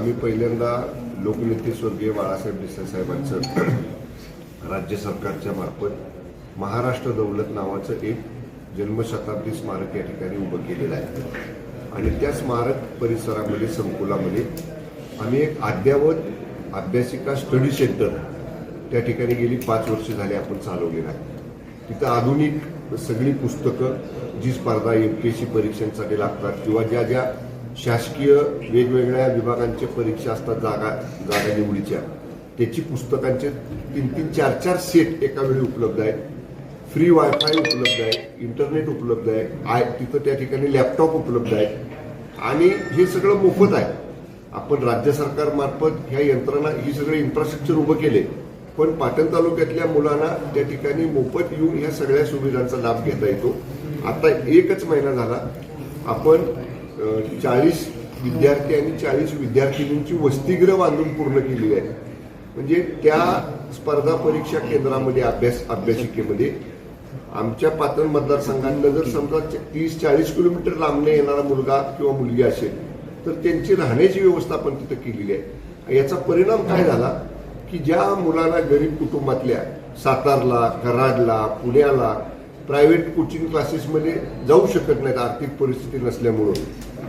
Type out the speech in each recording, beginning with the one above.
आम्ही पहिल्यांदा लोकनेते स्वर्गीय बाळासाहेब देसाई साहेबांचं राज्य सरकारच्या मार्फत महाराष्ट्र दौलत नावाचं एक जन्मशताब्दी स्मारक या ठिकाणी उभं केलेलं आहे. आणि त्या स्मारक परिसरामध्ये संकुलामध्ये आम्ही एक अद्यावत अभ्यासिका स्टडी सेंटर त्या ठिकाणी गेली पाच वर्ष झाली आपण चालवलेलं आहे. तिथं आधुनिक सगळी पुस्तकं जी स्पर्धा यू पी एस सी परीक्षांसाठी लागतात किंवा ज्या ज्या शासकीय वेगवेगळ्या विभागांच्या परीक्षा असतात जागा जागा निवडीच्या. त्याची पुस्तकांचे तीन तीन चार चार सेट एका वेळी उपलब्ध आहेत. फ्री वायफाय उपलब्ध आहे इंटरनेट उपलब्ध आहे आय तिथं त्या ठिकाणी लॅपटॉप उपलब्ध आहे आणि हे सगळं मोफत आहे. आपण राज्य सरकारमार्फत ह्या यंत्रणा ही सगळे इन्फ्रास्ट्रक्चर उभं केले पण पाटण तालुक्यातल्या मुलांना त्या ठिकाणी मोफत येऊन ह्या सगळ्या सुविधांचा लाभ घेता येतो. आता एकच महिना झाला. आपण चाळीस विद्यार्थी आणि चाळीस विद्यार्थिनींची वसतिगृह बांधून पूर्ण केलेली आहे. म्हणजे त्या स्पर्धा परीक्षा केंद्रामध्ये अभ्यास अभ्यासिकेमध्ये आमच्या पाटण मतदारसंघांना जर समजा तीस चाळीस किलोमीटर लांबने येणारा मुलगा किंवा मुलगी असेल तर त्यांची राहण्याची व्यवस्था आपण तिथं केलेली आहे. याचा परिणाम काय झाला की ज्या मुलांना गरीब कुटुंबातल्या सातारला कराडला पुण्याला प्रायव्हेट कोचिंग क्लासेसमध्ये जाऊ शकत नाहीत आर्थिक परिस्थिती नसल्यामुळं.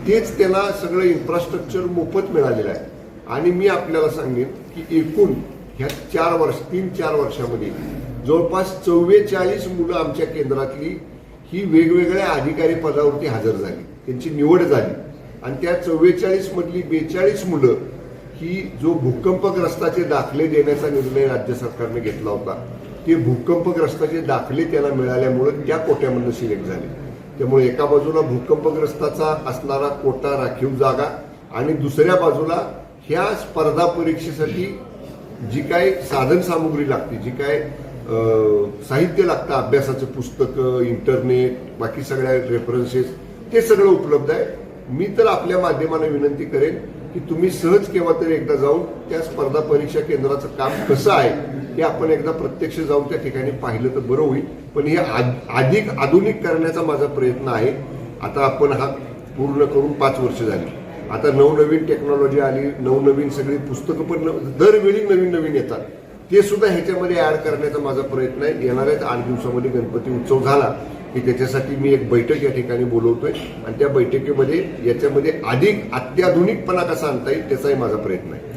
तेच त्याला सगळं इन्फ्रास्ट्रक्चर मोफत मिळालेलं आहे. आणि मी आपल्याला सांगेन की एकूण ह्या चार वर्ष तीन चार वर्षामध्ये जवळपास चव्वेचाळीस मुलं आमच्या केंद्रातली ही वेगवेगळ्या अधिकारी पदावरती हजर झाली. त्यांची निवड झाली. आणि त्या चव्वेचाळीस मधली बेचाळीस मुलं ही जो भूकंपग्रस्ताचे दाखले देण्याचा निर्णय राज्य सरकारने घेतला होता ते भूकंपग्रस्ताचे दाखले त्याला मिळाल्यामुळे त्या कोट्यामधनं सिलेक्ट झाले. त्यामुळे एका बाजूला भूकंपग्रस्ताचा असणारा कोटा राखीव जागा आणि दुसऱ्या बाजूला ह्या स्पर्धा परीक्षेसाठी जी काय साधन सामुग्री लागते जी काय साहित्य लागतं अभ्यासाचं पुस्तकं इंटरनेट बाकी सगळ्या रेफरन्सेस ते सगळं उपलब्ध आहे. मी तर आपल्या माध्यमाने विनंती करेन की तुम्ही सहज केव्हा तरी एकदा जाऊन त्या स्पर्धा परीक्षा केंद्राचं काम कसं आहे हे आपण एकदा प्रत्यक्ष जाऊन त्या ठिकाणी पाहिलं तर बरं होईल. पण हे अधिक आधुनिक करण्याचा माझा प्रयत्न आहे. आता आपण हा पूर्ण करून पाच वर्ष झाली. आता नवनवीन टेक्नॉलॉजी आली नवनवीन सगळी पुस्तकं पण दरवेळी नवीन नवीन येतात. ते सुद्धा ह्याच्यामध्ये ॲड करण्याचा माझा प्रयत्न आहे. येणाऱ्या आठ दिवसामध्ये गणपती उत्सव झाला की त्याच्यासाठी मी एक बैठक या ठिकाणी बोलवतोय. आणि त्या बैठकीमध्ये याच्यामध्ये अधिक अत्याधुनिकपणा कसा आणता येईल त्याचाही माझा प्रयत्न आहे.